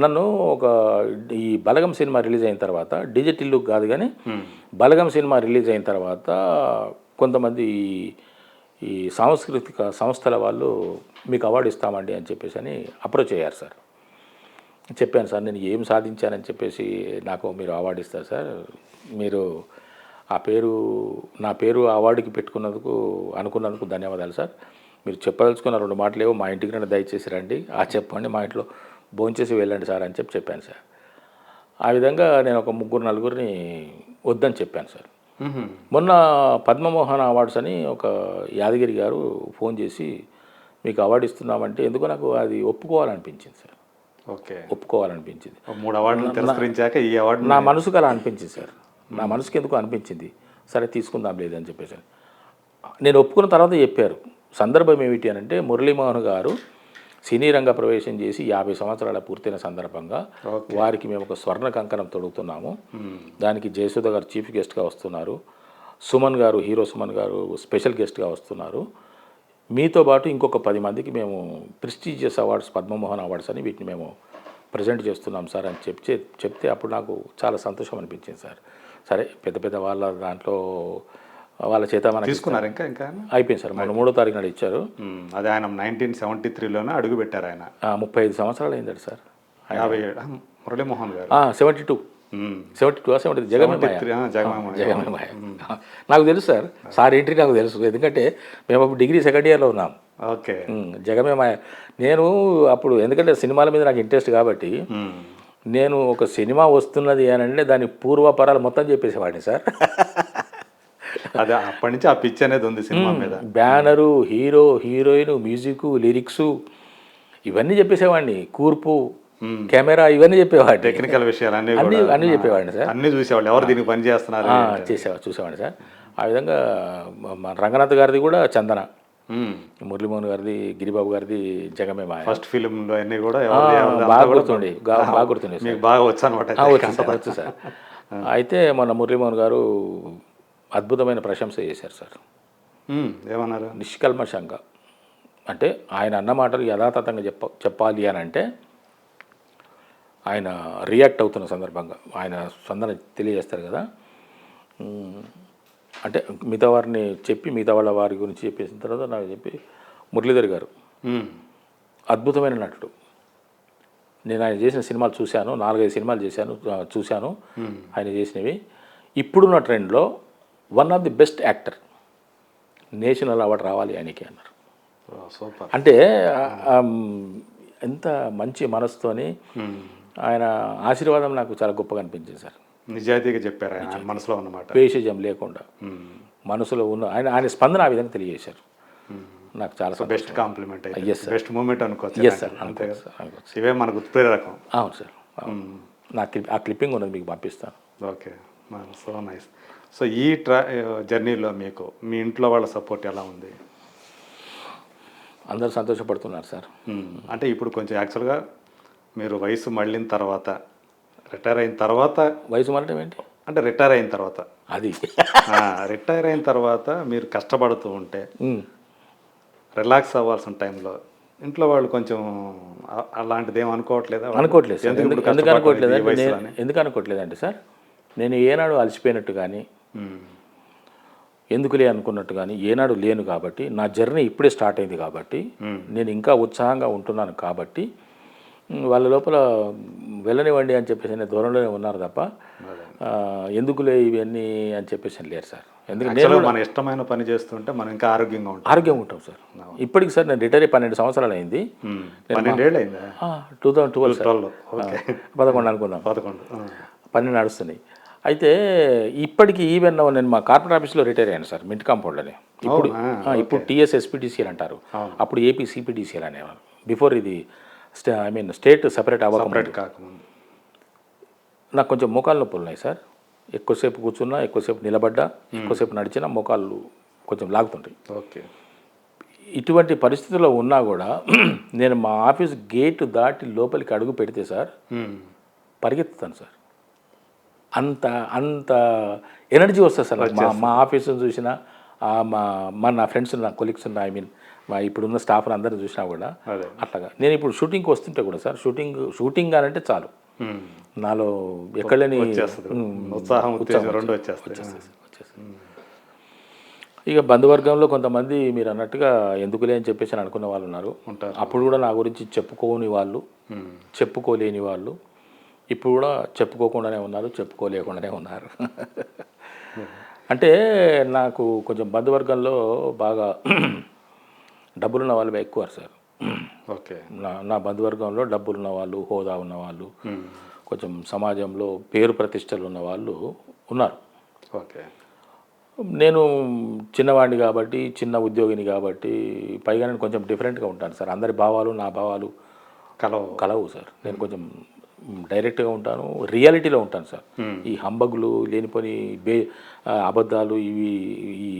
నన్ను ఒక ఈ బలగం సినిమా రిలీజ్ అయిన తర్వాత డిజిటల్ లుక్ కాదు కానీ బలగం సినిమా రిలీజ్ అయిన తర్వాత కొంతమంది ఈ సాంస్కృతిక సంస్థల వాళ్ళు మీకు అవార్డు ఇస్తామండి అని చెప్పేసి అని అప్రోచ్ అయ్యారు సార్. చెప్పాను సార్ నేను ఏం సాధించానని చెప్పేసి నాకు మీరు అవార్డు ఇస్తారు సార్. మీరు ఆ పేరు నా పేరు అవార్డుకి పెట్టుకున్నందుకు అనుకున్నందుకు ధన్యవాదాలు సార్. మీరు చెప్పదలుచుకున్న రెండు మాటలు ఏవో మా ఇంటికి నన్ను దయచేసి రండి. ఆ చెప్పండి మా ఇంట్లో భోంచేసి వెళ్ళండి సార్ అని చెప్పి చెప్పాను సార్. ఆ విధంగా నేను ఒక ముగ్గురు నలుగురిని వద్దని చెప్పాను సార్. మొన్న పద్మమోహన్ అవార్డ్స్ అని ఒక యాదగిరి గారు ఫోన్ చేసి మీకు అవార్డు ఇస్తున్నామంటే ఎందుకో నాకు అది ఒప్పుకోవాలనిపించింది సార్. ఓకే. ఒప్పుకోవాలనిపించింది. మూడు అవార్డులు తిరస్కరించాక ఈ అవార్డు నా మనసుకు అలా అనిపించింది సార్. నా మనసుకి ఎందుకు అనిపించింది. సరే తీసుకుందాం లేదని చెప్పేసి. నేను ఒప్పుకున్న తర్వాత చెప్పారు. సందర్భం ఏమిటి అని అంటే మురళీమోహన్ గారు సినీ రంగ ప్రవేశం చేసి యాభై సంవత్సరాల పూర్తయిన సందర్భంగా వారికి మేము ఒక స్వర్ణ కంకణం తొడుగుతున్నాము. దానికి జయసుధ గారు చీఫ్ గెస్ట్గా వస్తున్నారు. సుమన్ గారు హీరో సుమన్ గారు స్పెషల్ గెస్ట్గా వస్తున్నారు. మీతో పాటు ఇంకొక పది మందికి మేము ప్రెస్టీజియస్ అవార్డ్స్ పద్మమోహన్ అవార్డ్స్ అని వీటిని మేము ప్రజెంట్ చేస్తున్నాం సార్ అని చెప్పి చెప్తే అప్పుడు నాకు చాలా సంతోషం అనిపించింది సార్. సరే పెద్ద పెద్ద వాళ్ళ దాంట్లో వాళ్ళ చేత మనకి తీసుకున్నారు ఇంకా ఇంకా? అయిపోయింది సార్. మొన్న మూడో తారీఖు నాడు ఇచ్చారు. అదే ఆయన నైన్టీన్ సెవెంటీ త్రీలోనే అడుగు పెట్టారు ఆయన. ముప్పై ఐదు సంవత్సరాలు అయిందండి సార్. యాభై మురళీమోహన్ గారు. Seventy two. Seventy two seventy Jagame Maya. Three, ఆ, జగమాయ. జగమే మాయ. నాకు తెలుసు సార్. సార్ ఏంటి నాకు తెలుసు. ఎందుకంటే మేము అప్పుడు డిగ్రీ సెకండ్ ఇయర్లో ఉన్నాం. ఓకే. ఉమ్, జగమే మాయ. నేను అప్పుడు ఎందుకంటే సినిమాల మీద నాకు ఇంట్రెస్ట్ కాబట్టి. నేను ఒక సినిమా వస్తున్నది అని అంటే దాని పూర్వపరాలు మొత్తం చెప్పేసేవాడిని సార్. అదే అప్పటి నుంచి ఆ పిచ్ అనేది ఉంది సినిమా మీద. Banner hero heroine music lyrics ఇవన్నీ చెప్పేసేవాడిని. కూర్పు కెమెరా ఇవన్నీ చెప్పేవాడిని. టెక్నికల్ విషయాలు అన్ని అన్నీ కూడా. అన్నీ చెప్పేవాడిని సార్. అన్ని చూసేవాళ్ళు. ఎవరు దీనికి పని చేస్తున్నారు ఆ, చేసేవా చూసేవాడిని సార్. ఆ విధంగా మన రంగనాథ్ గారిది కూడా చందన. మురళీమోహన్ గారిది గిరిబాబు గారిది జగమే మాయ. ఫస్ట్ ఫిలిం లో అన్ని కూడా బాగా గుర్తుండే. బాగా గుర్తుండే బాగా వచ్చు అనమాట వచ్చు సార్ అయితే మన మురళీమోహన్ గారు అద్భుతమైన ప్రశంస చేశారు సార్. ఏమన్నారు? నిష్కల్మషంగా. అంటే ఆయన అన్న మాటలు యథాతథంగా చెప్ప చెప్పాలి అని అంటే ఆయన రియాక్ట్ అవుతున్న సందర్భంగా ఆయన స్పందన తెలియజేస్తారు కదా. అంటే మిగతా వారిని చెప్పి మిగతా వాళ్ళ వారి గురించి చెప్పేసిన తర్వాత నాకు చెప్పి మురళీధర్ గారు. అద్భుతమైన నటుడు. నేను ఆయన చేసిన సినిమాలు చూశాను నాలుగైదు సినిమాలు చేశాను చూశాను. ఆయన చేసినవి. ఇప్పుడున్న ట్రెండ్లో one of the best actor. National award రావాలి ఆయనకి అన్నారు. సూపర్. అంటే ఎంత మంచి మనసుతోని. ఆయన ఆశీర్వాదం నాకు చాలా గొప్పగా అనిపించింది సార్. నిజాయితీగా చెప్పారు ఆయన మనసులో ఉన్నమాట పేషజం లేకుండా. మనసులో ఉన్న ఆయన ఆయన స్పందన ఆ విధంగా తెలియజేశారు. నాకు చాలా. Best compliment sir. Best moment అనుకోవచ్చు. అంతే కదా? అనుకోవచ్చు. ఇవే మనకు ఉత్ప్రేరకం అవును సార్ అవును. నా క్లిప్ ఆ క్లిప్పింగ్ ఉన్నది మీకు పంపిస్తాను. ఓకే. So nice. సో ఈ ట్రా జర్నీలో మీకు మీ ఇంట్లో వాళ్ళ సపోర్ట్ ఎలా ఉంది? అందరూ సంతోషపడుతున్నారు సార్. అంటే ఇప్పుడు కొంచెం యాక్చువల్గా మీరు వయసు మళ్ళిన తర్వాత రిటైర్ అయిన తర్వాత వయసు మారటం ఏంటి? అంటే రిటైర్ అయిన తర్వాత. అది. రిటైర్ అయిన తర్వాత మీరు కష్టపడుతూ ఉంటే. రిలాక్స్ అవ్వాల్సిన టైంలో ఇంట్లో వాళ్ళు కొంచెం అలాంటిది ఏం అనుకోవట్లేదా అనుకోవట్లేదు ఎందుకు అనుకోవట్లేదు ఎందుకు అనుకోవట్లేదు అంటే సార్ నేను ఏనాడు అలసిపోయినట్టు కానీ. ఎందుకులే అనుకున్నట్టు కానీ ఏనాడు లేను కాబట్టి నా జర్నీ ఇప్పుడే స్టార్ట్ అయింది కాబట్టి నేను ఇంకా ఉత్సాహంగా ఉంటున్నాను కాబట్టి వాళ్ళ లోపల వెళ్ళనివ్వండి అని చెప్పేసి అనే ధోరణిలోనే ఉన్నారు తప్ప ఎందుకులే ఇవన్నీ అని చెప్పేసి అని లేరు సార్. ఎందుకంటే మన ఇష్టమైన పని చేస్తుంటే మనం ఇంకా ఆరోగ్యంగా ఉంటాం. ఆరోగ్యంగా ఉంటాం సార్. ఇప్పటికి సార్ నేను రిటైర్ పన్నెండు సంవత్సరాలు అయింది. టూ థౌసండ్ ట్వెల్వ్ పదకొండు అనుకుందాం. పదకొండు. పన్నెండు నడుస్తున్నాయి. అయితే ఇప్పటికి ఈవెన్ నేను మా కార్పొరేట్ ఆఫీస్లో రిటైర్ అయ్యాను సార్ మింట్ కాంపౌండ్లోనే. ఇప్పుడు ఇప్పుడు టీఎస్ ఎస్పీటీసీఎల్ అంటారు. అప్పుడు ఏపీ సిపిడిసిఎల్ అనేవారు బిఫోర్ ఇది ఐ మీన్ స్టేట్ సపరేట్ అవ్వక సపరేట్ కాకముందు. నాకు కొంచెం మోకాలు నొప్పులు ఉన్నాయి సార్. ఎక్కువసేపు కూర్చున్నా ఎక్కువసేపు నిలబడ్డా ఎక్కువసేపు నడిచినా మోకాళ్ళు కొంచెం లాగుతుంటాయి. ఓకే. ఇటువంటి పరిస్థితుల్లో ఉన్నా కూడా నేను మా ఆఫీస్ గేట్ దాటి లోపలికి అడుగు పెడితే సార్. పరిగెత్తుతాను సార్. అంత అంత ఎనర్జీ వస్తుంది సార్. మా మా ఆఫీస్ని చూసిన మా మా నా ఫ్రెండ్స్ నా కొలీగ్స్ ఐ మీన్ మా ఇప్పుడున్న స్టాఫ్ని అందరిని చూసినా కూడా అట్లాగా. నేను ఇప్పుడు షూటింగ్కి వస్తుంటే కూడా సార్ షూటింగ్ షూటింగ్ అని అంటే చాలు. నాలో ఉమ్, ఉత్సాహం రెండు. ఇక బంధువర్గంలో కొంతమంది మీరు అన్నట్టుగా ఎందుకులే అని చెప్పేసి అని అనుకున్న వాళ్ళు ఉన్నారు. అప్పుడు కూడా నా గురించి చెప్పుకోని వాళ్ళు. చెప్పుకోలేని వాళ్ళు ఇప్పుడు కూడా చెప్పుకోకుండానే ఉన్నారు చెప్పుకోలేకుండానే ఉన్నారు. అంటే నాకు కొంచెం బంధువర్గంలో బాగా డబ్బులున్న వాళ్ళు ఎక్కువ సార్. ఓకే. నా నా బంధువర్గంలో డబ్బులున్న వాళ్ళు హోదా ఉన్న వాళ్ళు ఉమ్. కొంచెం సమాజంలో పేరు ప్రతిష్టలు ఉన్న వాళ్ళు ఉన్నారు. ఓకే. నేను చిన్నవాడిని కాబట్టి చిన్న ఉద్యోగిని కాబట్టి పైగా నేను కొంచెం డిఫరెంట్గా ఉంటాను సార్. అందరి భావాలు నా భావాలు కలవ. కలవు సార్. నేను కొంచెం డైరెక్ట్గా ఉంటాను రియాలిటీలో ఉంటాను సార్. ఈ హంబగులు లేనిపోని బే అబద్ధాలు ఇవి ఈ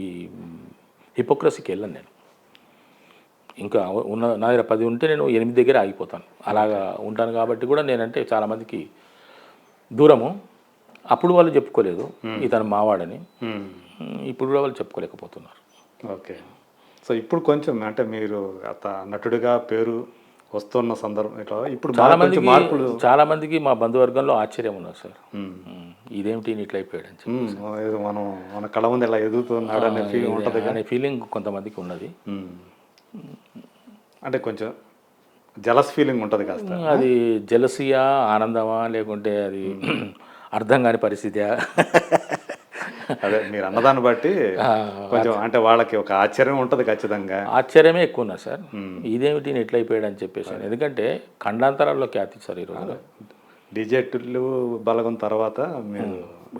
హిపోక్రసీకి వెళ్ళను నేను. ఇంకా ఉన్న నా దగ్గర పది ఉంటే నేను ఎనిమిది దగ్గర ఆగిపోతాను. అలాగా ఉంటాను కాబట్టి కూడా నేనంటే చాలామందికి దూరము. అప్పుడు వాళ్ళు చెప్పుకోలేదు ఇతను మావాడని. ఇప్పుడు కూడా వాళ్ళు చెప్పుకోలేకపోతున్నారు. ఓకే. సో ఇప్పుడు కొంచెం అంటే మీరు అత నటుడిగా పేరు వస్తున్న సందర్భం ఇట్లా ఇప్పుడు చాలా మందికి మార్పులు చాలా మందికి మా బంధువర్గంలో ఆశ్చర్యం ఉన్నారు సార్. ఇదేమిటి ఇట్లా అయిపోయాడు మనం మన కళ ముందు ఇలా ఎదుగుతున్నాడు అనే ఫీలింగ్ ఉంటుంది అనే ఫీలింగ్ కొంతమందికి ఉన్నది. అంటే కొంచెం జలస్ ఫీలింగ్ ఉంటుంది కాస్త. అది జలసియా ఆనందమా లేకుంటే అది అర్థం కాని పరిస్థితియా అదే మీరు అన్నదాన్ని బట్టి కొంచెం అంటే వాళ్ళకి ఒక ఆశ్చర్యం ఉంటుంది ఖచ్చితంగా. ఆశ్చర్యమే ఎక్కువ ఉన్నా సార్ ఇదేమిటి ఎట్లా అయిపోయాడు అని చెప్పేసి ఎందుకంటే ఖండాంతరాల్లో ఖ్యాతి సార్ ఈ రోజు డిజెట్లు బలగం తర్వాత మీరు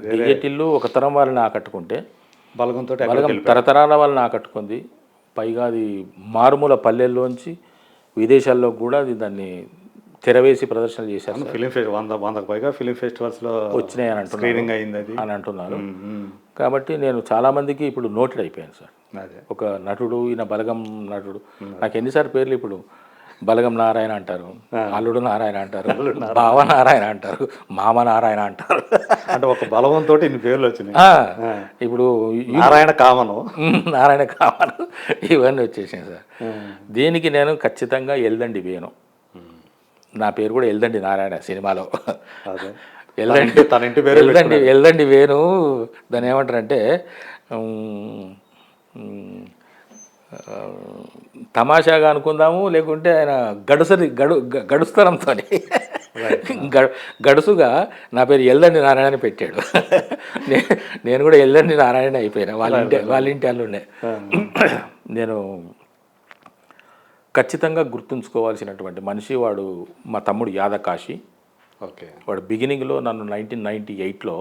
డిజెటిల్లు ఒక తరం వాళ్ళని ఆకట్టుకుంటే బలగంతో బలగం తరతరాల వాళ్ళని ఆకట్టుకుంది. పైగా అది మారుమూల పల్లెల్లోంచి విదేశాల్లో కూడా అది దాన్ని తెరవేసి ప్రదర్శన చేశారు. ఫిలిం ఫెస్ట్ వంద వందకు పైగా ఫిలిం ఫెస్టివల్స్లో వచ్చినాయి అని అంటున్నారు. స్క్రీనింగ్ అయింది అది. అని అంటున్నారు. కాబట్టి నేను చాలామందికి ఇప్పుడు నోటెడ్ అయిపోయాను సార్. అదే. ఒక నటుడు ఈయన బలగం నటుడు. నాకు ఎన్నిసార్లు పేర్లు ఇప్పుడు? బలగం నారాయణ అంటారు అల్లుడు నారాయణ అంటారు బావ నారాయణ అంటారు మామ నారాయణ అంటారు. అంటే ఒక బలవంతో ఇన్ని పేర్లు వచ్చినాయి. ఇప్పుడు నారాయణ కామను. నారాయణ కావాలి ఇవన్నీ వచ్చేసాయి సార్. దీనికి నేను ఖచ్చితంగా ఎల్దండి వేను నా పేరు కూడా ఎల్దండి నారాయణ సినిమాలో. ఎల్దండి తన ఇంటి పేరు ఎల్దండి ఎల్దండి వేను దాన్ని ఏమంటారంటే తమాషాగా అనుకుందాము లేకుంటే ఆయన గడుసరి గడు గడుస్తనంతో గడు గడుసుగా నా పేరు ఎల్దండి నారాయణ పెట్టాడు. నేను కూడా ఎల్దండి నారాయణ అయిపోయినా వాళ్ళ ఇంటి వాళ్ళ ఇంటి అల్లుండే నేను ఖచ్చితంగా గుర్తుంచుకోవాల్సినటువంటి మనిషి వాడు మా తమ్ముడు యాదకాశి. ఓకే. వాడు బిగినింగ్లో నన్ను నైన్టీన్ నైంటీ ఎయిట్లో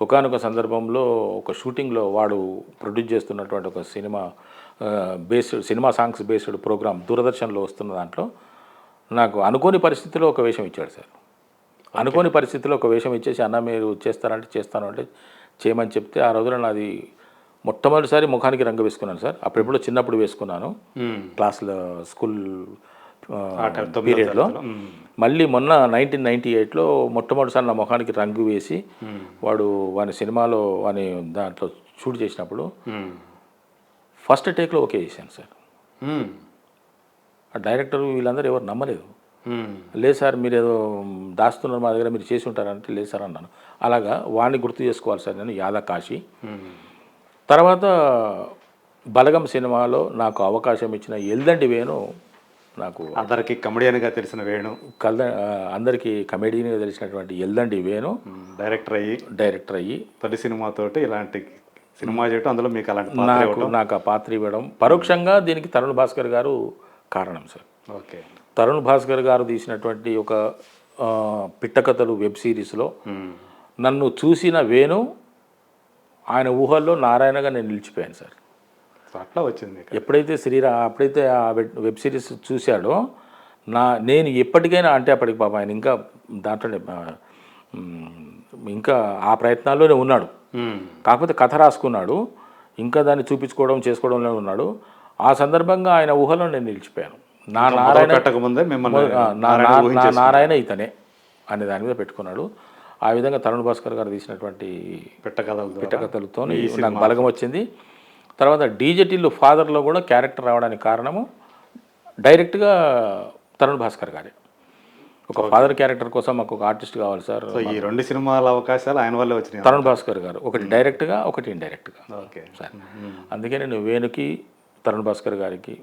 ఒకనొక సందర్భంలో ఒక షూటింగ్లో వాడు ప్రొడ్యూస్ చేస్తున్నటువంటి ఒక cinema based cinema songs based program దూరదర్శన్లో వస్తున్న దాంట్లో నాకు అనుకోని పరిస్థితిలో ఒక వేషం ఇచ్చాడు సార్. అనుకోని పరిస్థితిలో ఒక వేషం ఇచ్చేసి అన్న మీరు చేస్తారంటే చేస్తాను అంటే చేయమని చెప్తే ఆ రోజున నాది మొట్టమొదటిసారి ముఖానికి రంగు వేసుకున్నాను సార్. అప్పుడెప్పుడో చిన్నప్పుడు వేసుకున్నాను. క్లాస్లో స్కూల్ పీరియడ్లో మళ్ళీ మొన్న నైన్టీన్ నైంటీ ఎయిట్లో మొట్టమొదటిసారి నా ముఖానికి రంగు వేసి వాడు వాని సినిమాలో వాని దాంట్లో షూట్ చేసినప్పుడు ఫస్ట్ టేక్లో ఓకే చేశాను సార్. ఆ డైరెక్టర్ వీళ్ళందరూ ఎవరు నమ్మలేదు. లేదు సార్ మీరు ఏదో దాస్తున్నారు మా దగ్గర మీరు చేసి ఉంటారంటే లేదు సార్ అన్నాను. అలాగా వాడిని గుర్తు చేసుకోవాలి సార్ నేను యాదకాశి తర్వాత బలగం సినిమాలో నాకు అవకాశం ఇచ్చిన ఎల్దండి వేణు నాకు అందరికి కమెడియన్గా తెలిసిన వేణు. కల్ద ఆ, అందరికీ కమెడీగా తెలిసినటువంటి ఎల్దండి వేణు. డైరెక్టర్ అయ్యి. డైరెక్టర్ అయ్యి. తొలి సినిమాతోటి ఇలాంటి సినిమా చేయటం అందులో మీకు అలాంటి నాకు నాకు ఆ పాత్ర ఇవ్వడం. పరోక్షంగా దీనికి తరుణ్ భాస్కర్ గారు కారణం సార్. ఓకే. తరుణ్ భాస్కర్ గారు తీసినటువంటి ఒక పిట్టకథలు వెబ్ సిరీస్లో నన్ను చూసిన వేణు ఆయన ఊహల్లో నారాయణగా నేను నిలిచిపోయాను సార్. సో అట్లా వచ్చింది. ఎప్పుడైతే శ్రీరా అప్పుడైతే ఆ వెబ్ వెబ్ సిరీస్ చూశాడో నా నేను ఎప్పటికైనా అంటే అప్పటికి పాప ఆయన ఇంకా దాంట్లోనే మ్, ఇంకా ఆ ప్రయత్నాల్లోనే ఉన్నాడు. కాకపోతే కథ రాసుకున్నాడు ఇంకా దాన్ని చూపించుకోవడం చేసుకోవడంలో ఉన్నాడు. ఆ సందర్భంగా ఆయన ఊహలో నేను నిలిచిపోయాను. నా నారాయణ పెట్టక ముందే మిమ్మల్ని ఆ, నా నారాయణ ఇతనే అనే దాని మీద పెట్టుకున్నాడు. ఆ విధంగా తరుణ్ భాస్కర్ గారు తీసినటువంటి పెట్ట కథల ద్వారా పిట్టకథలతో నాకు బలగం వచ్చింది. తర్వాత డీజెటిల్లు ఫాదర్లో కూడా క్యారెక్టర్ రావడానికి కారణము డైరెక్ట్గా తరుణ్ భాస్కర్ గారే. ఒక ఫాదర్ క్యారెక్టర్ కోసం మాకు ఒక ఆర్టిస్ట్ కావాలి సార్. ఈ రెండు సినిమాల అవకాశాలు ఆయన వల్లే వచ్చినాయి. తరుణ్ భాస్కర్ గారు ఒకటి డైరెక్ట్గా ఒకటి ఇండైరెక్ట్గా. ఓకే. సార్. అందుకే నేను వేణుకి తరుణ్ భాస్కర్ గారికి